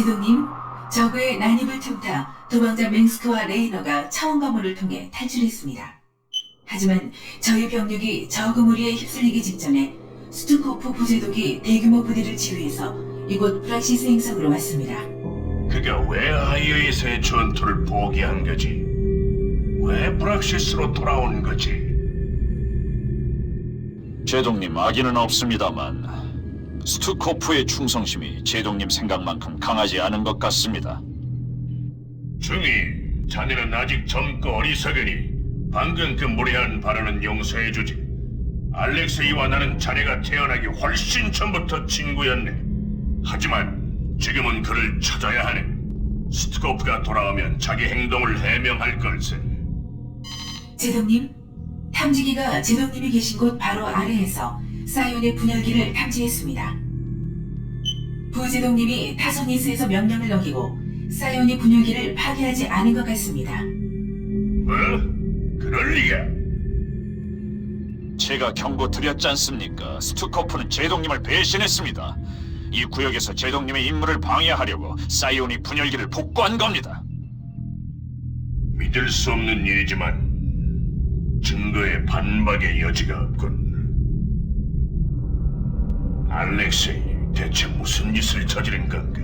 지도님, 적의 난입을 틈타 도망자 맹스크와 레이너가 차원 가문을 통해 탈출했습니다. 하지만 저희 병력이 적의 무리에 휩쓸리기 직전에 스투코프 부제독이 대규모 부대를 지휘해서 이곳 프락시스 행성으로 왔습니다. 그가 왜 아이어에서의 전투를 포기한 거지? 왜 브락시스로 돌아온 거지? 제동님 악의는 없습니다만 스투코프의 충성심이 제동님 생각만큼 강하지 않은 것 같습니다. 중이, 자네는 아직 젊고 어리석으니 방금 그 무례한 발언은 용서해주지. 알렉세이와 나는 자네가 태어나기 훨씬 전부터 친구였네. 하지만 지금은 그를 찾아야 하네. 스트코프가 돌아오면 자기 행동을 해명할 걸세. 제동님, 탐지기가 제동님이 계신 곳 바로 아래에서 사이온의 분열기를 탐지했습니다. 부제동님이 타소니스에서 명령을 어기고 사이온의 분열기를 파괴하지 않은 것 같습니다. 뭐? 그럴 리가? 제가 경고 드렸지 않습니까? 스투코프는 제동님을 배신했습니다. 이 구역에서 제동님의 임무를 방해하려고 사이온이 분열기를 복구한 겁니다. 믿을 수 없는 일이지만 증거에 반박의 여지가 없군. 알렉세이, 대체 무슨 짓을 저지른 건가?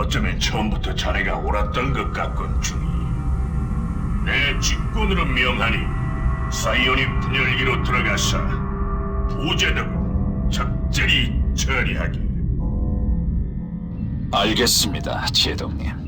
어쩌면 처음부터 자네가 옳았던 것 같군, 중이. 내 직권으로 명하니 사이온이 분열기로 들어가서 부재덕을 적절히 처리하기. 알겠습니다. 종이님,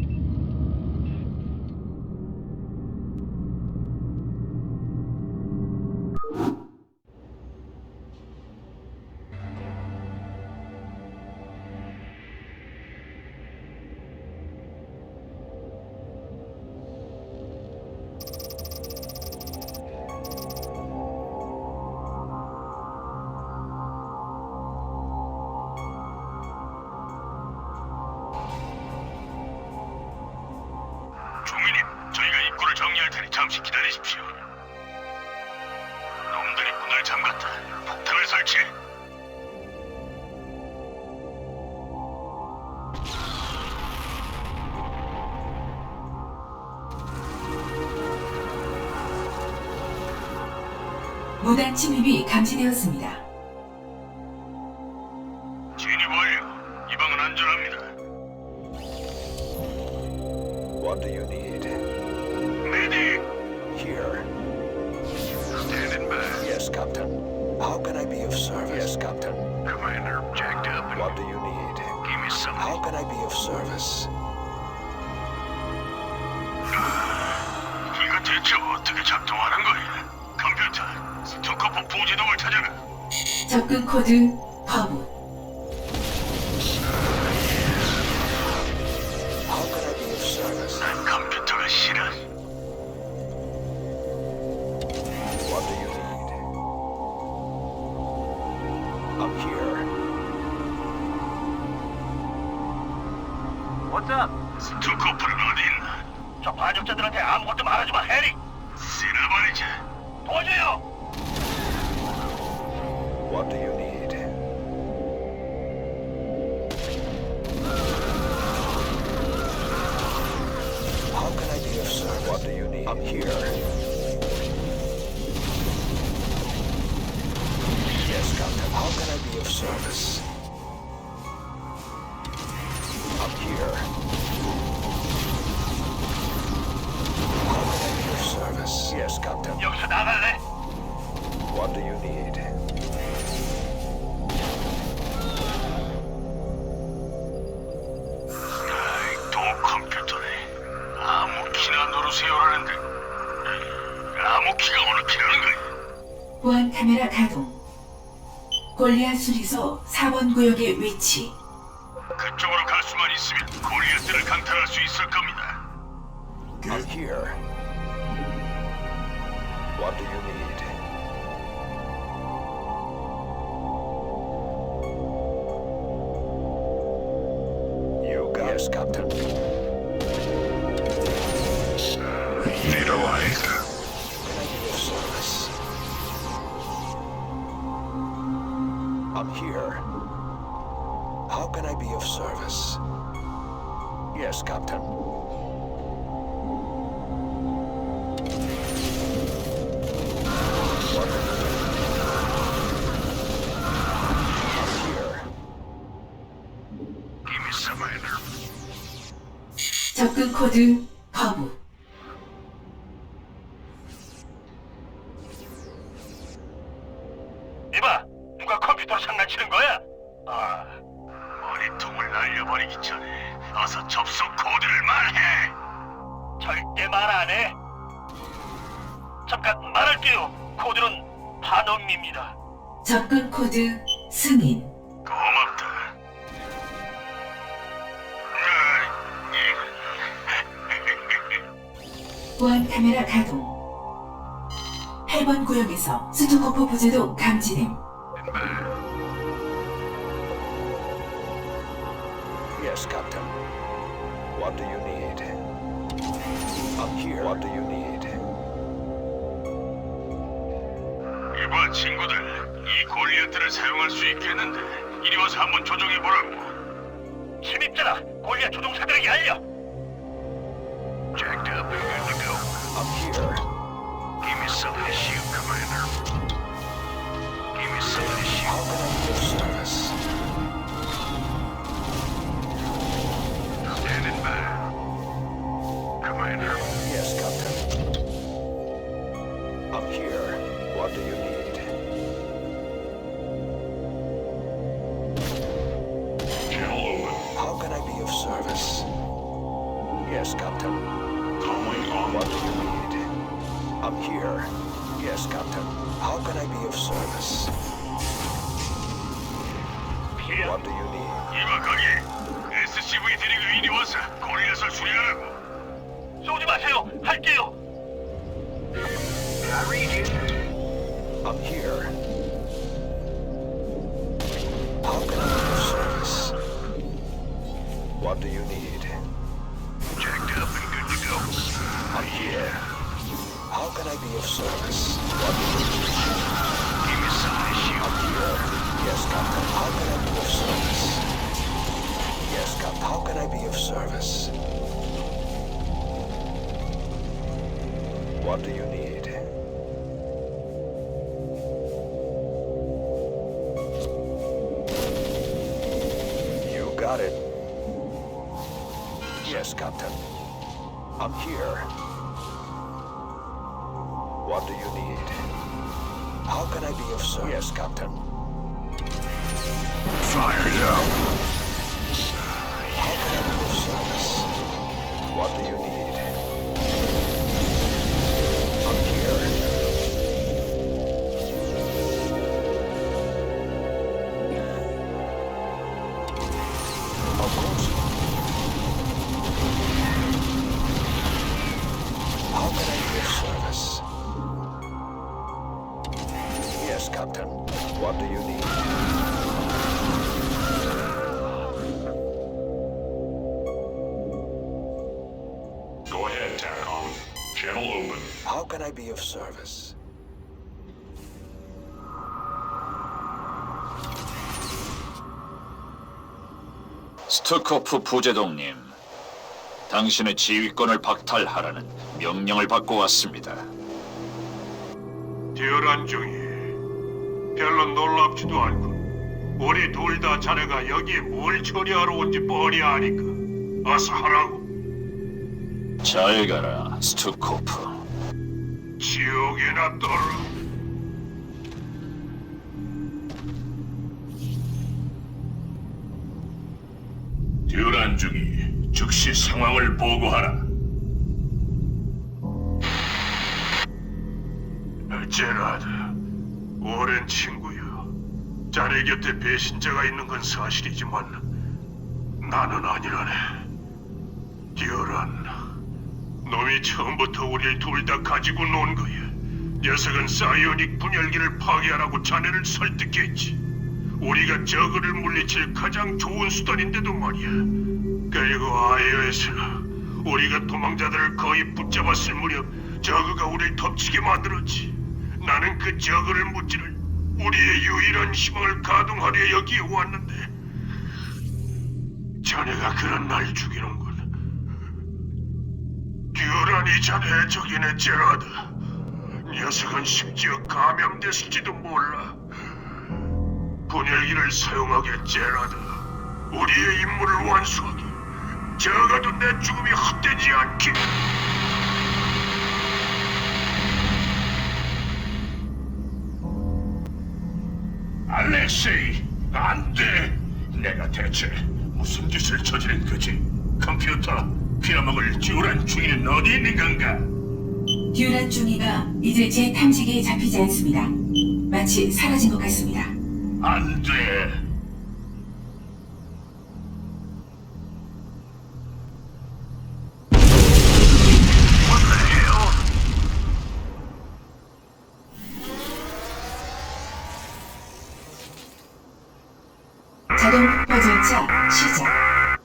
무단 침입이 감지되었습니다. 접근 코드 거부. I'm here. Yes, Captain. How can I be of service? 보안 카메라 가동. 골리앗 수리소 4번 구역의 위치. 그쪽으로 갈 수만 있으면 고리앗들을 강탈할 수 있을 겁니다. I'm here. What do you need? Here. How can I be of service? Yes, Captain. Here. Give me some minor. 접 장난치는 거야? 아, 머리통을 날려버리기 전에 어서 접속 코드를 말해. 절대 말 안 해. 잠깐 말할게요. 코드는 반음입니다. 접근 코드 승인. 고맙다. 보안 카메라 가동. 8번 구역에서 스투코프 부재도 감지됨. Yes, Captain. What do you need? I'm here. What do you need? 이봐 친구들, 이 골리앗들을 사용할 수 있겠는데 이리 와서 한번 조종해 보라고. 침입자라, 골리앗 조종사들에게 알려. Jacked up and good to go. I'm here. Give me something to shoot, Commander. Give me something to How shoot. can I be Commander. Yes, Captain. I'm here. What do you need? Channel open. How can I be of service? Yes, Captain. Calling on What do you need? I'm here. Yes, Captain. How can I be of service? 피해. What do you need? 이봐 거기. SCV 데리고 이리 와서 골리앗을 수리하라고. 쏘지 마세요. 할게요. I read you. I'm here. How can I be of service? What do you need? Got it. Yes, Captain. I'm here. What do you need? How can I be of service? Yes, Captain. Fire up. How can I be of service? What do you need? I be of service? 스투코프 부제동님, 당신의 지휘권을 박탈하라는 명령을 받고 왔습니다. 대열한 중이 별로 놀랍지도 않고 우리 둘 다 자네가 여기에 뭘 처리하러 온지 뻔히 아니까 어서 하라고 잘 가라, 스투코프. 지옥에나 떨어 듀란 중이 즉시 상황을 보고하라. 제라드, 오랜 친구요. 자네 곁에 배신자가 있는 건 사실이지만 나는 아니라네. 듀란, 놈이 처음부터 우리를 둘다 가지고 논 거야. 녀석은 사이오닉 분열기를 파괴하라고 자네를 설득했지. 우리가 저그를 물리칠 가장 좋은 수단인데도 말이야. 그리고 아이오에서 우리가 도망자들을 거의 붙잡았을 무렵 저그가 우리를 덮치게 만들었지. 나는 그 저그를 무찌를 우리의 유일한 희망을 가동하려 여기에 왔는데 자네가 그런 날 죽이는군. 듀란이 자네 적이네 제라드. 녀석은 심지어 감염됐을지도 몰라. 분열기를 사용하게 제라드. 우리의 임무를 완수하게. 적어도 내 죽음이 헛되지 않게. 알렉세이, 안 돼! 내가 대체 무슨 짓을 저지른 거지? 컴퓨터, 빌어먹을 듀란 중이는 어디 있는 건가? 듀란 중이가 이제 제 탐지기에 잡히지 않습니다. 마치 사라진 것 같습니다. 안 돼! 자동 폭파 절차 시작.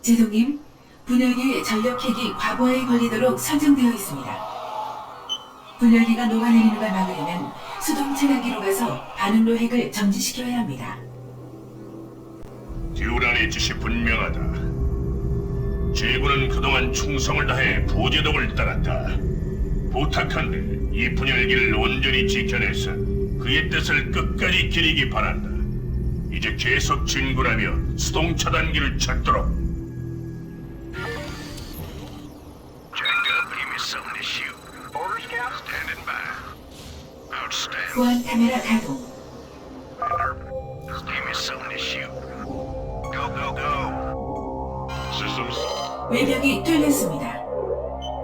제동님, 분열기의 전력핵이 과부하에 걸리도록 설정되어 있습니다. 분열기가 녹아내리는 걸 막으려면 수동 차단기로 가서 반응로 핵을 정지시켜야 합니다. 듀란의 뜻이 분명하다. 제군은 그동안 충성을 다해 부제독을 따랐다. 부탁한데 이 분열기를 온전히 지켜내서 그의 뜻을 끝까지 기리기 바란다. 이제 계속 진군하며 수동 차단기를 찾도록. 보안 카메라 가동. 외벽이 뚫렸습니다.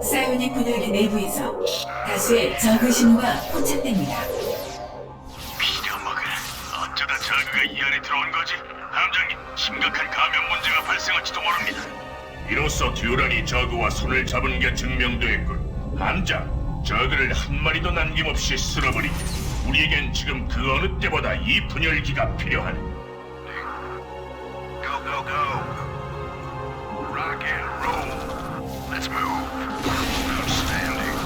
사이오닉 분열기 내부에서 다수의 저그 신호가 포착됩니다. 빌어먹을. 어쩌다 저그가 이 안에 들어온 거지? 함장님, 심각한 감염 문제가 발생할지도 모릅니다. 이로써 듀란이 저그와 손을 잡은 게 증명됐군. 함장, 저그를 한 마리도 남김없이 쓸어버리게. 우리에겐 지금 그 어느 때보다 이 분열기가 필요하네. Go, go, go. Rock and roll. Let's move. Outstanding.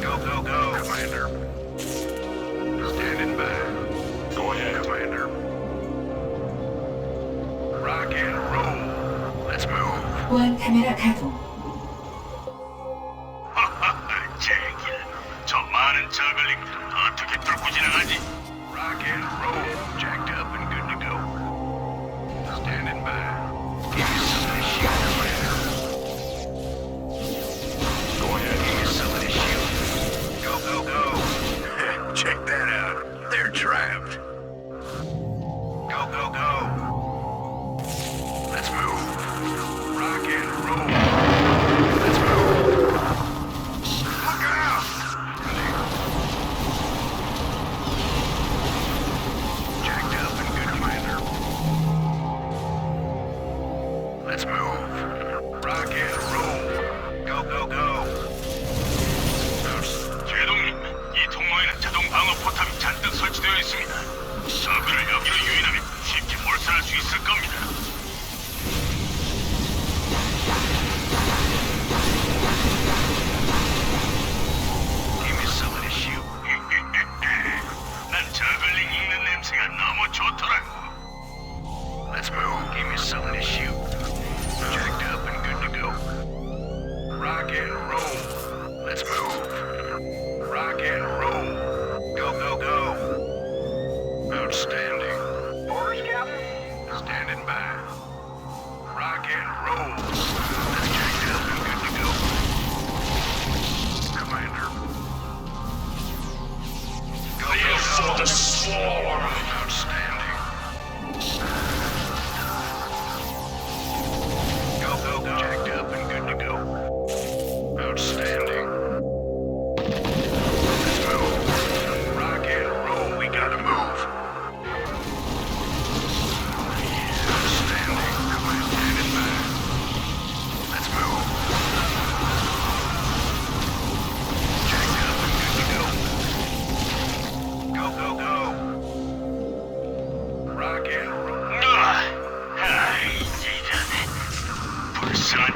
Go, go, go. Commander. Standing by. Go ahead, Commander. Rock and roll. Let's move. 보안 카메라 가동. 저글링들 어떻게 뚫고 지나가지? Rock and roll. Jacked up and good to go. Standing by. Give me some of this shit, Commander. Go ahead. Give me some of this shit. Go, go, go. Check that out. They're trapped.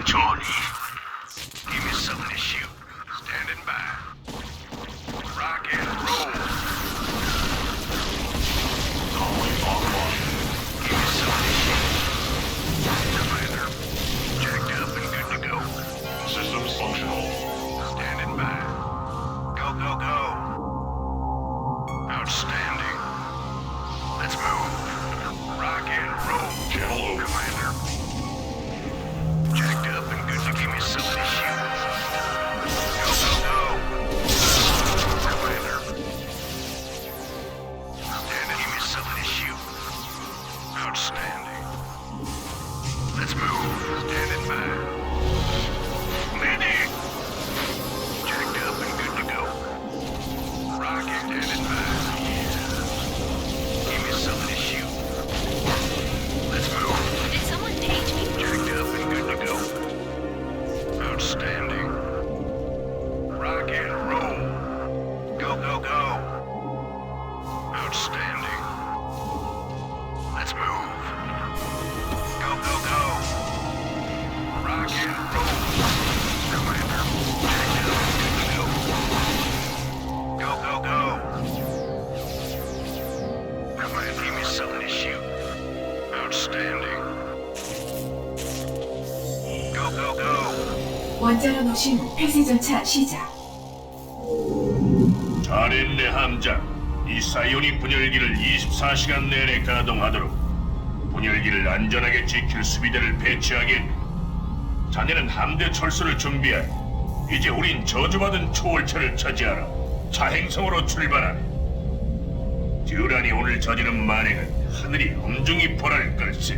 불쌍한 조니. Give me some of this shoe. Standing by. 원자로 노심 폐쇄 절차 시작. 사이오닉 분열기를 24시간 내내 가동하도록 분열기를 안전하게 지킬 수비대를 배치하겠네. 자네는 함대 철수를 준비해. 이제 우린 저주받은 초월체를 차지하라. 자행성으로 출발하네. 듀란이 오늘 저지른 만행은 하늘이 엄중히 벌할 걸세.